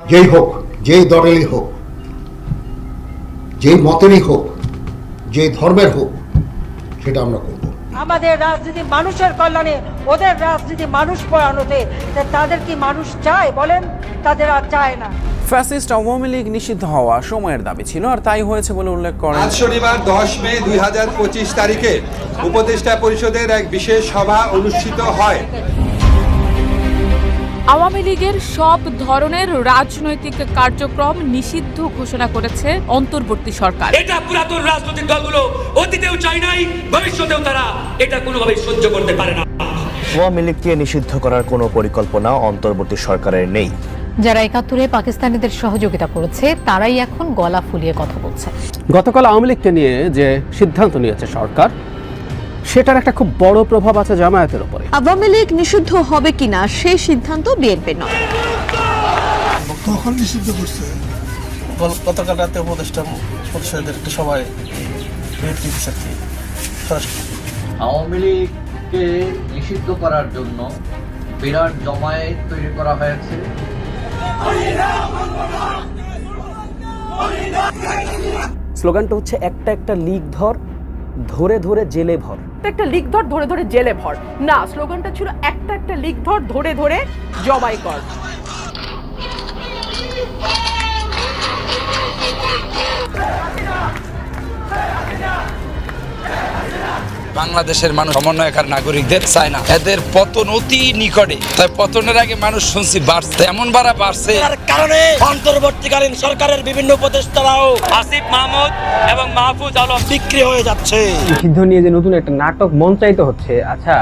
যেই হোক যেই দলেরই হোক যেই মতেরই হোক যেই ধর্মের হোক সেটা আমরা করব। আমাদের রাজনীতি মানুষের কল্যাণে ওদের রাজনীতি মানুষ পড়ানোতে তাদের কি মানুষ চায় বলেন? তাদের আর চায় না। ফ্যাসিস্ট আওয়ামী লীগ নিষিদ্ধ হওয়া সময়ের দাবি ছিল আর তাই হয়েছে বলে উল্লেখ করেন আজ শনিবার দশ মে দুই হাজার পঁচিশ তারিখে উপদেষ্টা পরিষদের এক বিশেষ সভা অনুষ্ঠিত হয়। আওয়ামী লীগের সব ধরনের রাজনৈতিক কার্যক্রম নিষিদ্ধ ঘোষণা করেছে অন্তর্বর্তী সরকার। এটা পুরাতন রাজনৈতিক দলগুলো অতীতেও চায় নাই ভবিষ্যতেও তারা এটা কোনোভাবেই সহ্য করতে পারে না। আওয়ামী লীগকে নিষিদ্ধ করার কোনো পরিকল্পনা অন্তর্বর্তী সরকারের নেই। যারা একাত্তরে পাকিস্তানিদের সহযোগিতা করেছে তারাই এখন গলা ফুলিয়ে কথা বলছে। গতকাল আওয়ামী লীগকে নিয়ে যে সিদ্ধান্ত নিয়েছে সরকার সেটার একটা খুব বড় প্রভাব আছে জামায়াতের উপরে। আওয়ামী লীগ নিষিদ্ধ হবে কিনা সেই সিদ্ধান্ত বিএনপির নয়। তখন নিষিদ্ধ করছে। গতকাল রাতে উপদেষ্টা পরিষদের একটা সবাই আওয়ামী লীগকে নিষিদ্ধ করার জন্য বিরাট জমায়েত তৈরি করা হয়েছে। স্লোগানটা হচ্ছে একটা একটা লিগ ধর ধরে ধরে জেলে ভর। একটা লিখ ধর, ধরে ধরে জেলে ভর। না, স্লোগানটা ছিল একটা একটা লিখ ধর, ধরে ধরে জবাই কর। বাংলাদেশের মানুষ সমন্বয়কার নাগরিকদের চায় না। এদের পতন অতি নিকটে। তাই পতনের আগে মানুষ শুনছি বাড়ছে। এমন বাড়া বাড়ছে। কারণে অন্তর্বর্তীকালীন সরকারের বিভিন্ন উপদেষ্টারাও আসিফ মাহমুদ এবং মাহফুজ আলম বিক্রি হয়ে যাচ্ছে। নিষিদ্ধ নিয়ে যে নতুন একটা নাটক মঞ্চায়িত হচ্ছে আচ্ছা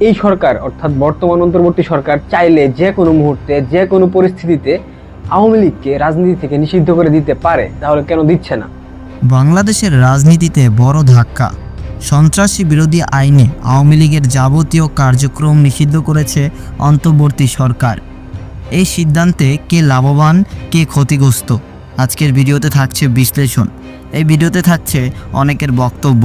এই সরকার অর্থাৎ বর্তমান অন্তর্বর্তী সরকার চাইলে যে কোনো মুহূর্তে যে কোনো পরিস্থিতিতে আওয়ামী লীগকে রাজনীতি থেকে নিষিদ্ধ করে দিতে পারে তাহলে কেন দিচ্ছে না? বাংলাদেশের রাজনীতিতে বড় ধাক্কা। সন্ত্রাসী বিরোধী আইনে আওয়ামী লীগের যাবতীয় কার্যক্রম নিষিদ্ধ করেছে অন্তর্বর্তী সরকার। এই সিদ্ধান্তে কে লাভবান, কে ক্ষতিগ্রস্ত? আজকের ভিডিওতে থাকছে বিশ্লেষণ। এই ভিডিওতে থাকছে অনেকের বক্তব্য।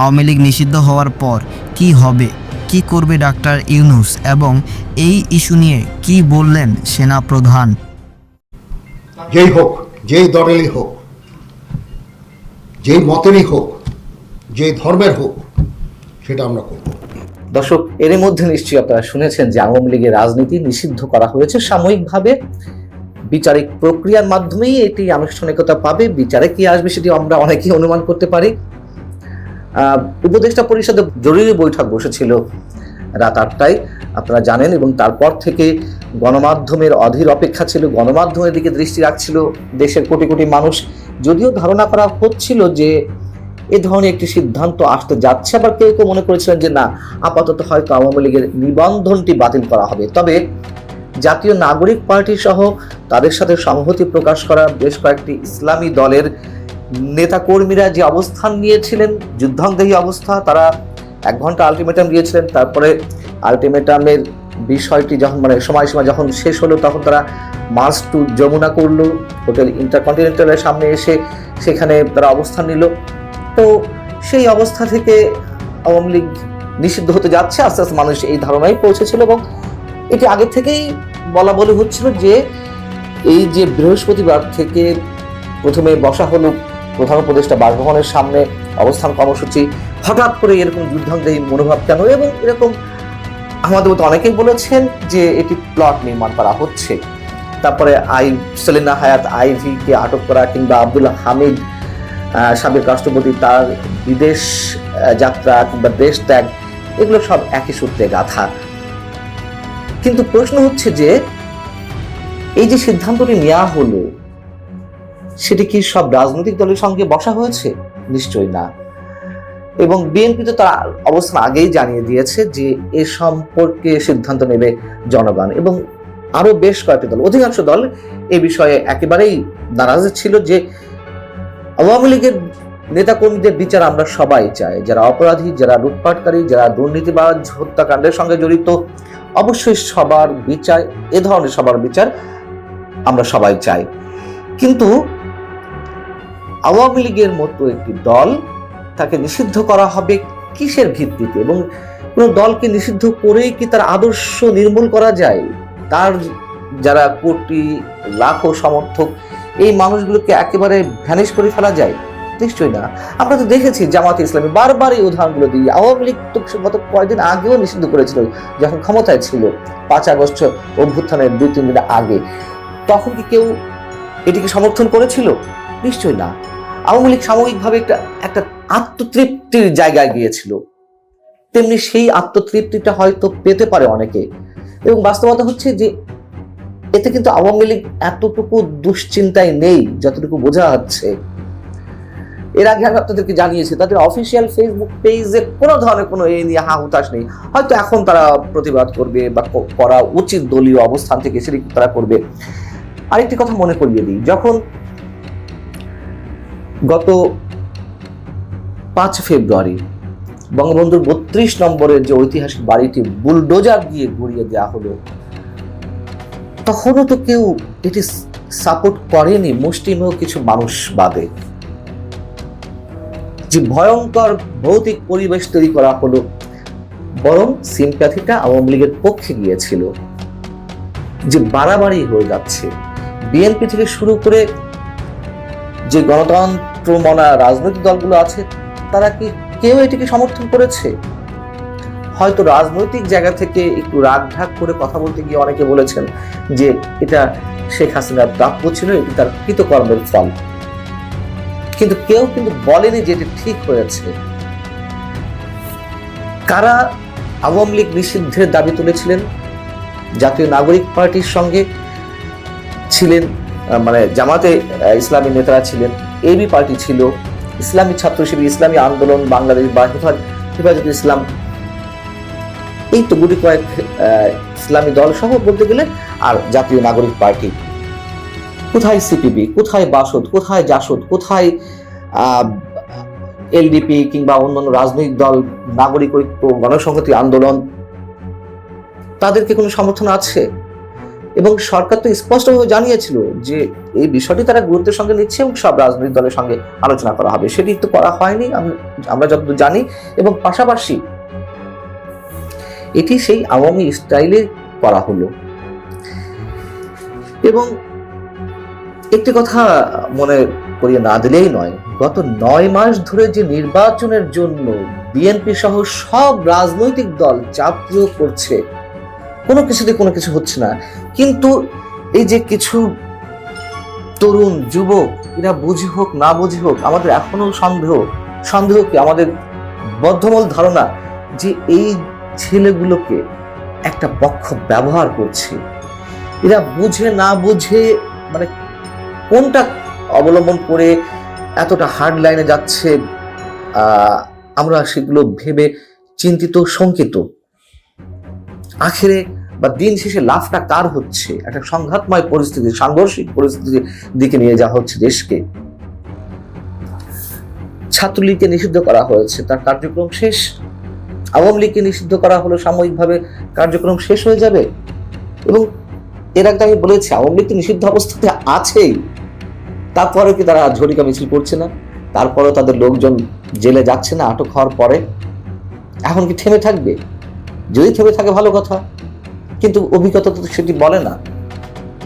আওয়ামী লীগ নিষিদ্ধ হওয়ার পর কি হবে, কি করবে ডাক্তার ইউনুস এবং এই ইস্যু নিয়ে কি বললেন সেনা প্রধান যেই হোক, যেই দলেরই হোক, যেই মতেরই হোক যেই ধর্মের হোক, সেটা আমরা করব। দর্শক এর মধ্যে নিশ্চয়ই আপনারা শুনেছেন যে আওয়ামী লীগের রাজনীতি নিষিদ্ধ করা হয়েছে সাময়িকভাবে। বিচারিক প্রক্রিয়ার মাধ্যমেই এটি আনুষ্ঠানিকতা পাবে, বিচারে কি আসবে সেটি আমরা অনেকেই অনুমান করতে পারি। উপদেষ্টা পরিষদে জরুরি বৈঠক বসেছিল রাত আটটায়, আপনারা জানেন, এবং তারপর থেকে গণমাধ্যমের অধীর অপেক্ষা ছিল, গণমাধ্যমের দিকে দৃষ্টি রাখছিল দেশের কোটি কোটি মানুষ। যদিও ধারণা করা হচ্ছিল যে এ ধরনের একটি সিদ্ধান্ত আসতে যাচ্ছে। আবার কেউ কেউ মনে করেছিলেন যে, না, আপাতত হয়তো আওয়ামী লীগের নিবন্ধনটি বাতিল করা হবে। তবে জাতীয় নাগরিক পার্টি সহ তাদের সাথে সংহতি প্রকাশ করা বেশ কয়েকটি ইসলামী দলের নেতাকর্মীরা যে অবস্থান নিয়েছিলেন যুদ্ধাংদেহী অবস্থা, তারা এক ঘণ্টা আলটিমেটাম দিয়েছিলেন। তারপরে আলটিমেটামের বিষয়টি যখন মানে সময়সীমা যখন শেষ হলো, তখন তারা মার্চ টু যমুনা করল। হোটেল ইন্টারকন্টিনেন্টালের সামনে এসে সেখানে তারা অবস্থান নিল। তো সেই অবস্থা থেকে আওয়ামী লীগ নিষিদ্ধ হতে যাচ্ছে। আস্তে আস্তে মানুষ এই ধারণায় পৌঁছেছিল এবং এটি আগে থেকেই বলা বলে হচ্ছিল যে এই যে বৃহস্পতিবার থেকে প্রথমে বসা হলো প্রধান উপদেষ্টা বাসভবনের সামনে অবস্থান কর্মসূচি। হঠাৎ করে এরকম যুদ্ধাঙ্গী মনোভাব কেন? এবং এরকম আমাদের মতো অনেকেই বলেছেন যে এটি প্লট নির্মাণ করা হচ্ছে। তারপরে আই সেলিনা হায়াত আইভিকে আটক করা কিংবা আব্দুল হামিদ সাবেক রাষ্ট্রপতি তার বিদেশ যাত্রা কিংবা দেশ ত্যাগ, এগুলো সব একই সূত্রে গাথা। কিন্তু প্রশ্ন হচ্ছে যে, এই যে সিদ্ধান্তটি নেওয়া হলো, সেটি কি সব রাজনৈতিক দলের সঙ্গে বসা হয়েছে? নিশ্চয়ই না। এবং বিএনপি তো তার অবস্থান আগেই জানিয়ে দিয়েছে যে, এ সম্পর্কে সিদ্ধান্ত নেবে জনগণ। এবং আরও বেশ কয়েকটি দল, অধিকাংশ দল এ বিষয়ে একেবারেই নারাজ ছিল যে আওয়ামী লীগের নেতাকর্মীদের বিচার আমরা সবাই চাই। যারা অপরাধী, যারা লুটপাটকারী, যারা দুর্নীতিবাজ, হত্যাকাণ্ডের সঙ্গে জড়িত, অবশ্যই সবার বিচার, এ ধরনের সবার বিচার আমরা সবাই চাই। কিন্তু আওয়ামী লীগের মতো একটি দল তাকে নিষিদ্ধ করা হবে কিসের ভিত্তিতে? এবং কোনো দলকে নিষিদ্ধ করেই কি তার আদর্শ নির্মূল করা যায়? তার যারা কোটি, লাখো সমর্থক এই মানুষগুলোকে একেবারে ভ্যানিশ করে ফেলা যায়? নিশ্চয়ই না। আমরা তো দেখেছি জামাত ইসলামী বারবার এই উদাহরণগুলো দিই আওয়ামী লীগ তো গত কয়েকদিন আগেও নিষিদ্ধ করেছিল, যখন ক্ষমতায় ছিল, পাঁচ আগস্ট অভ্যুত্থানের দুই, তিন দিন আগে। তখন কি কেউ এটিকে সমর্থন করেছিল? নিশ্চয়ই না। আওয়ামী লীগ সাময়িকভাবে একটা একটা আত্মতৃপ্তির জায়গায় গিয়েছিল। তেমনি সেই আত্মতৃপ্তিটা হয়তো পেতে পারে অনেকে। এবং বাস্তবতা হচ্ছে যে এতে কিন্তু আওয়ামী লীগ এতটুকু দুশ্চিন্তায় নেই, যতটুকু বোঝা যাচ্ছে। এর আগে আমি আপনাদেরকে জানিয়েছি, তাদের অফিসিয়াল ফেসবুক পেজে কোনো ধরনের কোনো এ নিয়ে হা হুতাশ নেই। হয়তো এখন তারা প্রতিবাদ করবে বা করা উচিত দলীয় অবস্থান থেকে সেটি তারা করবে। আরেকটি কথা মনে করিয়ে দিই, যখন গত পাঁচ ফেব্রুয়ারি বঙ্গবন্ধুর বত্রিশ নম্বরের যে ঐতিহাসিক বাড়িটি বুলডোজার দিয়ে ঘুরিয়ে দেওয়া হলো তখনও তো কেউ এটি সাপোর্ট করেনি। মুষ্টিমেয় কিছু মানুষ বাদে। যে ভয়ঙ্কর ভৌতিক পরিবেশ তৈরি করা হলো, বরং সিম্প্যাথিটা আওয়ামী লীগের পক্ষে গিয়েছিল। যে বাড়াবাড়ি হয়ে যাচ্ছে। বিএনপি থেকে শুরু করে যে গণতন্ত্র মনা রাজনৈতিক দলগুলো আছে, তারা কি কেউ এটিকে সমর্থন করেছে? হয়তো রাজনৈতিক জায়গা থেকে একটু রাগ ঢাক করে কথা বলতে গিয়ে অনেকে বলেছেন যে এটা শেখ হাসিনার প্রাপ্য ছিল, এটি তার কৃতকর্মের ফল। কিন্তু কেউ কিন্তু বলেনি যে এটি ঠিক হয়েছে। কারা আওয়ামী লীগ নিষিদ্ধের দাবি তুলেছিলেন? জাতীয় নাগরিক পার্টির সঙ্গে ছিলেন মানে জামাতে ইসলামী নেতারা ছিলেন, এবি পার্টি ছিল, ইসলামী ছাত্র শিবির, ইসলামী আন্দোলন, বাংলাদেশ বা হেফাজত ইসলাম এই তো গুটি কয়েক ইসলামী দল সহ বলতে গেলে আর জাতীয় নাগরিক পার্টি। কোথায় সিপিবি? কোথায় বাসদ? কোথায় জাসদ? কোথায় এলডিপি কিংবা অন্যান্য রাজনৈতিক দল, নাগরিক ঐক্য, গণসংহতি আন্দোলন, তাদেরকে কোনো সমর্থন আছে? এবং সরকার তো স্পষ্টভাবে জানিয়েছিল যে এই বিষয়টি তারা গুরুত্বের সঙ্গে নিচ্ছে এবং সব রাজনৈতিক দলের সঙ্গে আলোচনা করা হবে। সেটি তো করা হয়নি আমরা যতদূর জানি। এবং পাশাপাশি এটি সেই আওয়ামী স্টাইলে করা হলো। এবং একটি কথা মনে করিয়ে না দিলেই নয়, গত নয় মাস ধরে যে নির্বাচনের জন্য বিএনপি সহ সব রাজনৈতিক দল চাপ প্রয়োগ করছে, কোনো কিছুতে কোনো কিছু হচ্ছে না। কিন্তু এই যে কিছু তরুণ যুবক, এরা বুঝি হোক না বুঝি হোক, আমাদের এখনও সন্দেহ সন্দেহ কি আমাদের বদ্ধমূল ধারণা যে এই ছেলেগুলোকে একটা পক্ষ ব্যবহার করছে। এরা বুঝে না বুঝে মানে কোনটা অবলম্বন করে এতটা হার্ড লাইনে যাচ্ছে আমরা সেগুলো ভেবে চিন্তিত, শঙ্কিত। আখেরে বা দিন শেষে লাভটা কার হচ্ছে? একটা সংঘাতময় পরিস্থিতি, সাংঘর্ষিক পরিস্থিতির দিকে নিয়ে যাওয়া হচ্ছে দেশকে। ছাত্রলীগকে নিষিদ্ধ করা হয়েছে, তার কার্যক্রম শেষ। আওয়ামী লীগকে নিষিদ্ধ করা হলো, সাময়িকভাবে কার্যক্রম শেষ হয়ে যাবে। এবং এর আগে আমি বলেছি, আওয়ামী লীগ তো নিষিদ্ধ অবস্থাতে আছেই। তারপরে কি তারা ঝটিকা মিছিল করছে না? তারপরেও তাদের লোকজন জেলে যাচ্ছে না, আটক হওয়ার পরে। এখন কি থেমে থাকবে? যদি থেমে থাকে, ভালো কথা। কিন্তু অভিজ্ঞতা তো সেটি বলে না।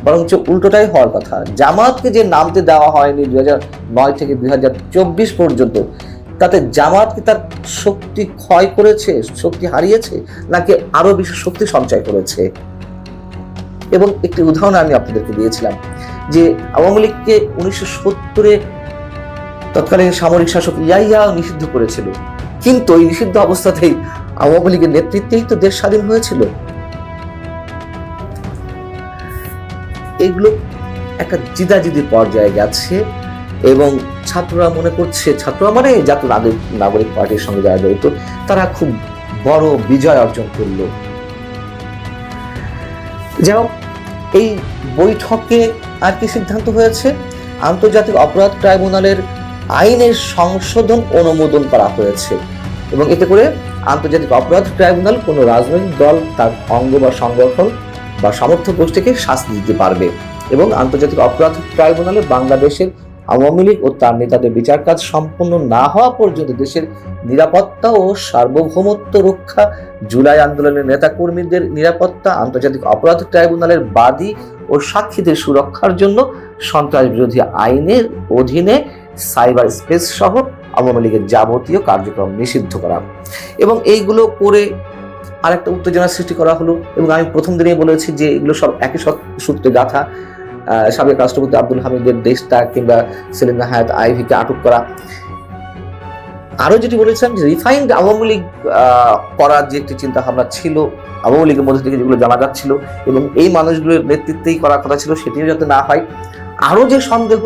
বরঞ্চ উল্টোটাই হওয়ার কথা। জামাতকে যে নামতে দেওয়া হয়নি দুই নয় থেকে দুই পর্যন্ত তাতে জামাত কি তার শক্তি ক্ষয় করেছে, শক্তি হারিয়েছে, নাকি আরও বেশি শক্তি সঞ্চয় করেছে? এবং একটি উদাহরণ আমি আপনাদেরকে দিয়েছিলাম, যে আওয়ামী লীগকে উনিশশো সত্তরে তৎকালীন সামরিক শাসক ইয়াইয়া নিষিদ্ধ করেছিল। কিন্তু এই নিষিদ্ধ অবস্থাতেই আওয়ামী লীগের নেতৃত্বেই তো দেশ স্বাধীন হয়েছিল। এগুলো একটা জিদাজিদি পর্যায়ে গেছে। এবং ছাত্ররা মনে করছে, ছাত্ররা মানে জাতীয় নাগরিক নাগরিক পার্টির সঙ্গে যারা জড়িত, তারা খুব বড় বিজয় অর্জন করল। যেমন এই বৈঠকে আর কি সিদ্ধান্ত হয়েছে? আন্তর্জাতিক অপরাধ ট্রাইব্যুনালের আইনের সংশোধন অনুমোদন করা হয়েছে এবং এতে করে আন্তর্জাতিক অপরাধ ট্রাইব্যুনাল কোনো রাজনৈতিক দল, তার অঙ্গ বা সংগঠন বা সমর্থক গোষ্ঠীকে শাস্তি দিতে পারবে এবং আন্তর্জাতিক অপরাধ ট্রাইব্যুনালে বাংলাদেশের আওয়ামী লীগ ও তার নেতাদের বিচার কাজ সম্পন্ন না হওয়া পর্যন্ত দেশের নিরাপত্তা ও সার্বভৌমত্ব রক্ষা, জুলাই আন্দোলনের নেতাকর্মীদের নিরাপত্তা, আন্তর্জাতিক অপরাধ ট্রাইব্যুনালের বাদী ও সাক্ষীদের সুরক্ষার জন্য সন্ত্রাস বিরোধী আইনের অধীনে সাইবার স্পেস সহ আওয়ামী লীগের যাবতীয় কার্যক্রম নিষিদ্ধ করা। এবং এইগুলো করে আরেকটা উত্তেজনা সৃষ্টি করা হলো। এবং আমি প্রথম দিনেই বলেছি যে এগুলো সব একই সূত্রে গাথা। সাবেক রাষ্ট্রপতি আব্দুল হামিদের দেশটা কিংবা সেলিনা হায়াত আইভিকে আটক করা। আরও যেটি বলেছিলাম যে রিফাইন্ড আওয়ামী লীগ করার যে একটি চিন্তা ভাবনা ছিল, আওয়ামী লীগের মধ্যে থেকে যেগুলো জানা যাচ্ছিল এবং এই মানুষগুলোর নেতৃত্বেই করার কথা ছিল সেটিও যাতে না হয় আরও যে সন্দেহ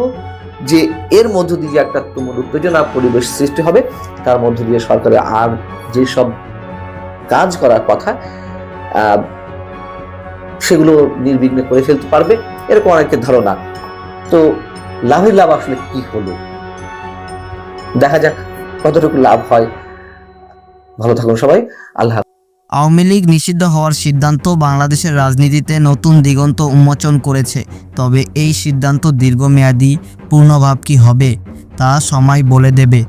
যে এর মধ্য দিয়ে একটা তুমুল উত্তেজনা পরিবেশ সৃষ্টি হবে, তার মধ্য দিয়ে সরকারের আর যেসব কাজ করার কথা সেগুলো নির্বিঘ্নে করে ফেলতে পারবে। এরকম অনেকের ধারণা। তো লাভের লাভ আসলে কি হলো? দেখা যাক কতটুকু লাভ হয়। ভালো থাকুন সবাই। আল্লাহ আওয়ামী লীগ নিষিদ্ধ হওয়ার সিদ্ধান্ত বাংলাদেশের রাজনীতিতে নতুন দিগন্ত উন্মোচন করেছে। তবে এই সিদ্ধান্ত দীর্ঘমেয়াদী পূর্ণভাব কি হবে, তা সময় বলে দেবে।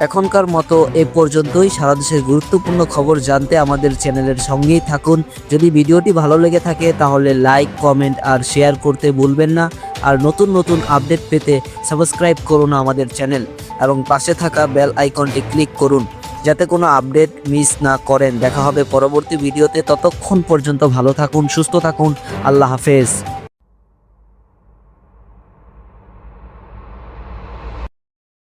এখনকার মতো এ পর্যন্তই। সারা দেশের গুরুত্বপূর্ণ খবর জানতে আমাদের চ্যানেলের সঙ্গেই থাকুন। যদি ভিডিওটি ভালো লেগে থাকে, তাহলে লাইক, কমেন্ট আর শেয়ার করতে ভুলবেন না। আর নতুন নতুন আপডেট পেতে সাবস্ক্রাইব করুন আমাদের চ্যানেল। এবং পাশে থাকা বেল আইকনটি ক্লিক করুন, যাতে কোনো আপডেট মিস না করেন। দেখা হবে পরবর্তী ভিডিওতে। ততক্ষণ পর্যন্ত ভালো থাকুন, সুস্থ থাকুন। আল্লাহ হাফেজ।